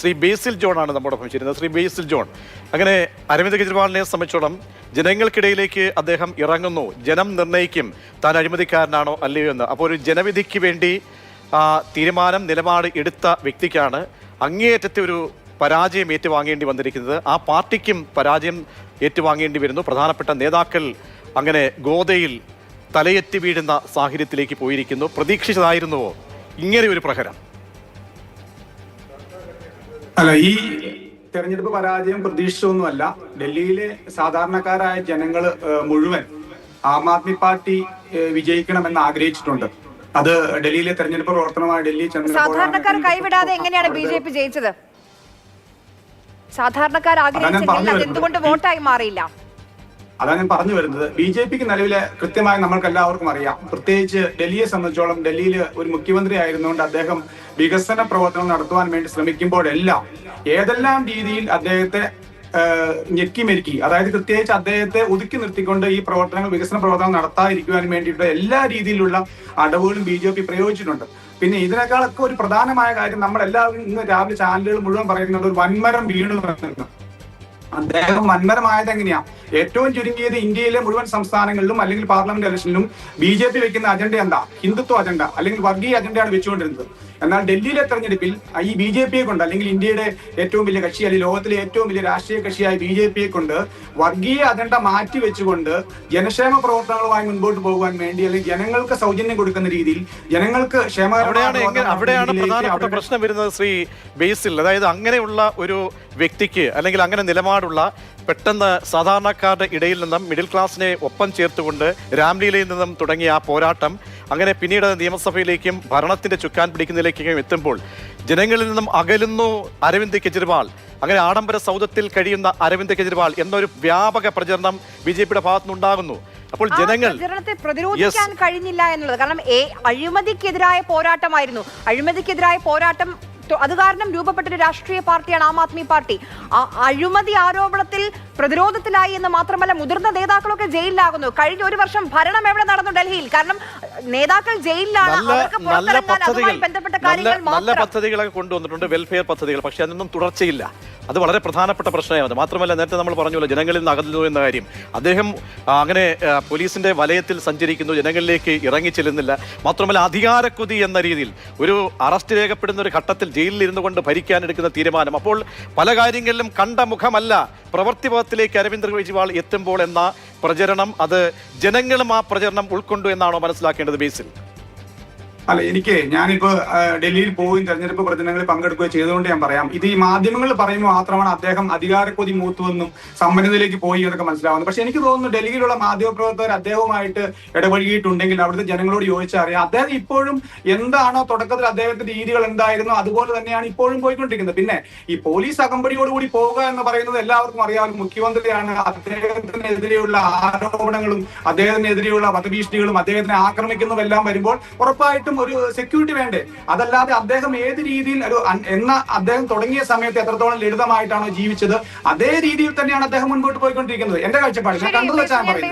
ശ്രീ ബേസിൽ John ആണ് നമ്മോടൊപ്പം ചേരുന്നത്. ശ്രീ ബേസിൽ ജോൺ അങ്ങനെ അരവിന്ദ് കെജ്രിവാളിനെ സംബന്ധിച്ചോളം ജനങ്ങൾക്കിടയിലേക്ക് അദ്ദേഹം ഇറങ്ങുന്നു. ജനം നിർണയിക്കും താൻ അഴിമതിക്കാരനാണോ അല്ലയോ എന്ന്. അപ്പോൾ ഒരു ജനവിധിക്ക് വേണ്ടി തീരുമാനം നിലപാട് എടുത്ത വ്യക്തിക്കാണ് അങ്ങേയറ്റത്തെ ഒരു പരാജയം ഏറ്റുവാങ്ങേണ്ടി വന്നിരിക്കുന്നത്. ആ പാർട്ടിക്കും പരാജയം ഏറ്റുവാങ്ങേണ്ടി വരുന്നു. പ്രധാനപ്പെട്ട നേതാക്കൾ അങ്ങനെ ഗോതയിൽ തലയെത്തി വീഴുന്ന സാഹചര്യത്തിലേക്ക് പോയിരിക്കുന്നു. പ്രതീക്ഷിച്ചതായിരുന്നുവോ? ഇങ്ങനെ ഒരു പ്രഹരം. അല്ല ഈ തെരഞ്ഞെടുപ്പ് പരാജയം പ്രതീക്ഷിച്ചൊന്നുമല്ല ഡൽഹിയിലെ സാധാരണക്കാരായ ജനങ്ങൾ മുഴുവൻ ആം ആദ്മി പാർട്ടി വിജയിക്കണമെന്ന് ആഗ്രഹിച്ചിട്ടുണ്ട്. അത് ഡൽഹിയിലെ തെരഞ്ഞെടുപ്പ് പ്രവർത്തനമായ ഡൽഹി സാധാരണക്കാർ കൈവിടാതെ എങ്ങനെയാണ് ബി ജെ പി ജയിച്ചത്? സാധാരണക്കാർ ആഗ്രഹിച്ചെങ്കിൽ എന്തുകൊണ്ട് വോട്ടായി മാറിയില്ല? അതാണ് ഞാൻ പറഞ്ഞു വരുന്നത്. ബി ജെ പിക്ക് നിലവിലെ കൃത്യമായി നമ്മൾക്ക് എല്ലാവർക്കും അറിയാം. പ്രത്യേകിച്ച് ഡൽഹിയെ സംബന്ധിച്ചോളം ഡൽഹിയിൽ ഒരു മുഖ്യമന്ത്രി ആയിരുന്നുകൊണ്ട് അദ്ദേഹം വികസന പ്രവർത്തനം നടത്തുവാൻ വേണ്ടി ശ്രമിക്കുമ്പോഴെല്ലാം ഏതെല്ലാം രീതിയിൽ അദ്ദേഹത്തെ ഞെക്കിമെരുക്കി അതായത് പ്രത്യേകിച്ച് അദ്ദേഹത്തെ ഒതുക്കി നിർത്തിക്കൊണ്ട് ഈ പ്രവർത്തനങ്ങൾ വികസന പ്രവർത്തനം നടത്താതിരിക്കുവാൻ വേണ്ടിയിട്ട് എല്ലാ രീതിയിലുള്ള അടവുകളും ബി ജെ പി പ്രയോഗിച്ചിട്ടുണ്ട്. പിന്നെ ഇതിനേക്കാളൊക്കെ ഒരു പ്രധാനമായ കാര്യം നമ്മൾ എല്ലാവരും ഇന്ന് രാവിലെ ചാനലുകൾ മുഴുവൻ പറയുന്നത് ഒരു വൻമരം വീണു അദ്ദേഹം വൻമരമായത് എങ്ങനെയാ ഏറ്റവും ചുരുങ്ങിയത് ഇന്ത്യയിലെ മുഴുവൻ സംസ്ഥാനങ്ങളിലും അല്ലെങ്കിൽ പാർലമെന്റ് ഇലക്ഷനിലും ബി ജെ പി വെക്കുന്ന അജണ്ട എന്താ? ഹിന്ദുത്വ അജണ്ട അല്ലെങ്കിൽ വർഗീയ അജണ്ടയാണ് വെച്ചുകൊണ്ടിരുന്നത്. എന്നാൽ ഡൽഹിയിലെ തെരഞ്ഞെടുപ്പിൽ ഈ ബി ജെ പിയെ കൊണ്ട് അല്ലെങ്കിൽ ഇന്ത്യയുടെ ഏറ്റവും വലിയ കക്ഷി അല്ലെങ്കിൽ ലോകത്തിലെ ഏറ്റവും വലിയ രാഷ്ട്രീയ കക്ഷിയായ ബി ജെ പിയെ കൊണ്ട് വർഗീയ അജണ്ട മാറ്റി വെച്ചുകൊണ്ട് ജനക്ഷേമ പ്രവർത്തനങ്ങളുമായി മുൻപോട്ട് പോകാൻ വേണ്ടി അല്ലെങ്കിൽ ജനങ്ങൾക്ക് സൗജന്യം കൊടുക്കുന്ന രീതിയിൽ ജനങ്ങൾക്ക് അവിടെയാണ് പ്രധാനപ്പെട്ട പ്രശ്നം വരുന്നത് ശ്രീ ബേസിൽ. അതായത് അങ്ങനെയുള്ള ഒരു വ്യക്തിക്ക് അല്ലെങ്കിൽ അങ്ങനെ നിലപാടുള്ള പെട്ടെന്ന് സാധാരണക്കാരുടെ ഇടയിൽ നിന്നും മിഡിൽ ക്ലാസ്സിനെ ഒപ്പം ചേർത്തുകൊണ്ട് രാംലീലയിൽ നിന്നും തുടങ്ങിയ ആ പോരാട്ടം അങ്ങനെ പിന്നീട് നിയമസഭയിലേക്കും ഭരണത്തിന്റെ ചുക്കാൻ പിടിക്കുന്നതിലേക്കും എത്തുമ്പോൾ ജനങ്ങളിൽ നിന്നും അകലുന്നു അരവിന്ദ് കെജ്രിവാൾ. അങ്ങനെ ആഡംബര സൗദത്തിൽ കഴിയുന്ന അരവിന്ദ് കെജ്രിവാൾ എന്നൊരു വ്യാപക പ്രചരണം ബി ജെ പിയുടെ ഭാഗത്തുനിന്നുണ്ടാകുന്നു. അപ്പോൾ ജനങ്ങൾ പ്രതിരോധിക്കാൻ കഴിഞ്ഞില്ല എന്നുള്ളത്. കാരണം അഴിമതിക്കെതിരായ പോരാട്ടമായിരുന്നു. അഴിമതിക്കെതിരായ പോരാട്ടം അത് കാരണം രൂപപ്പെട്ട ഒരു രാഷ്ട്രീയ പാർട്ടിയാണ് ആം ആദ്മി പാർട്ടി. ആ അഴിമതി ആരോപണത്തിൽ പ്രതിരോധത്തിലായി എന്ന് മാത്രമല്ല മുതിർന്ന നേതാക്കളൊക്കെ ജയിലിലാകുന്നു. കഴിഞ്ഞ ഒരു വർഷം ഭരണം എവിടെ നടന്നു ഡൽഹിയിൽ? കാരണം നേതാക്കൾ ജയിലിലാണ്. അവർക്ക് പുറത്തിറങ്ങാൻ അതുമായി ബന്ധപ്പെട്ട കാര്യങ്ങൾ നല്ല മാത്രം പദ്ധതികളൊക്കെ കൊണ്ടുവന്നിട്ടുണ്ട്. വെൽഫെയർ പദ്ധതികൾ. പക്ഷെ അതൊന്നും തുടർച്ചയില്ല. അത് വളരെ പ്രധാനപ്പെട്ട പ്രശ്നമാണ് മാത്രമല്ല നേരത്തെ നമ്മൾ പറഞ്ഞല്ലോ ജനങ്ങളിൽ നിന്ന് അകന്നു എന്ന കാര്യം. അദ്ദേഹം അങ്ങനെ പോലീസിന്റെ വലയത്തിൽ സഞ്ചരിക്കുന്നു ജനങ്ങളിലേക്ക് ഇറങ്ങി ചെല്ലുന്നില്ല. മാത്രമല്ല അധികാരക്കൊതി എന്ന രീതിയിൽ ഒരു അറസ്റ്റ് രേഖപ്പെടുന്ന ഒരു ഘട്ടത്തിൽ ജയിലിൽ ഇരുന്നു കൊണ്ട് ഭരിക്കാൻ എടുക്കുന്ന തീരുമാനം. അപ്പോൾ പല കാര്യങ്ങളിലും കണ്ട മുഖമല്ല പ്രവൃത്തിപഥത്തിലേക്ക് അരവിന്ദ് കെജ്രിവാൾ എത്തുമ്പോൾ എന്ന പ്രചരണം അത് ജനങ്ങളും ആ പ്രചരണം ഉൾക്കൊണ്ടു എന്നാണോ മനസ്സിലാക്കേണ്ടത് ബേസിൽ? അല്ല എനിക്ക് ഞാനിപ്പോ ഡൽഹിയിൽ പോവുകയും തെരഞ്ഞെടുപ്പ് പ്രചരണങ്ങളിൽ പങ്കെടുക്കുകയും ചെയ്തുകൊണ്ട് ഞാൻ പറയാം. ഇത് ഈ മാധ്യമങ്ങളിൽ പറയുമ്പോൾ മാത്രമാണ് അദ്ദേഹം അധികാരക്കൊതി മൂത്തുവെന്നും സമ്പന്നതയിലേക്ക് പോയി എന്നൊക്കെ മനസ്സിലാവുന്നത്. പക്ഷെ എനിക്ക് തോന്നുന്നു ഡൽഹിയിലുള്ള മാധ്യമപ്രവർത്തകർ അദ്ദേഹവുമായിട്ട് ഇടപഴകിയിട്ടുണ്ടെങ്കിൽ അവിടുത്തെ ജനങ്ങളോട് ചോദിച്ചാൽ അറിയാം അദ്ദേഹം ഇപ്പോഴും എന്താണോ തുടക്കത്തിൽ അദ്ദേഹത്തിന്റെ രീതികൾ എന്തായിരുന്നു അതുപോലെ തന്നെയാണ് ഇപ്പോഴും പോയിക്കൊണ്ടിരിക്കുന്നത്. പിന്നെ ഈ പോലീസ് അകമ്പടിയോടുകൂടി പോവുക എന്ന് പറയുന്നത് എല്ലാവർക്കും അറിയാവുന്ന മുഖ്യമന്ത്രിയാണ്. അദ്ദേഹത്തിനെതിരെയുള്ള ആരോപണങ്ങളും അദ്ദേഹത്തിനെതിരെയുള്ള വധഭീഷണികളും അദ്ദേഹത്തിനെ ആക്രമിക്കുന്നതെല്ലാം വരുമ്പോൾ ഉറപ്പായിട്ടും ഒരു സെക്യൂരിറ്റി വേണ്ടേ? അതല്ലാതെ അദ്ദേഹം ഏത് രീതിയിൽ ഒരു എന്ന അദ്ദേഹം തുടങ്ങിയ സമയത്ത് എത്രത്തോളം ലളിതമായിട്ടാണോ ജീവിച്ചത് അതേ രീതിയിൽ തന്നെയാണ് അദ്ദേഹം മുൻപോട്ട് പോയിക്കൊണ്ടിരിക്കുന്നത്. എന്റെ കാഴ്ചപ്പാട് ഞാൻ കണ്ടത് കണ്ടു വെച്ചാൽ പറയുന്നത്.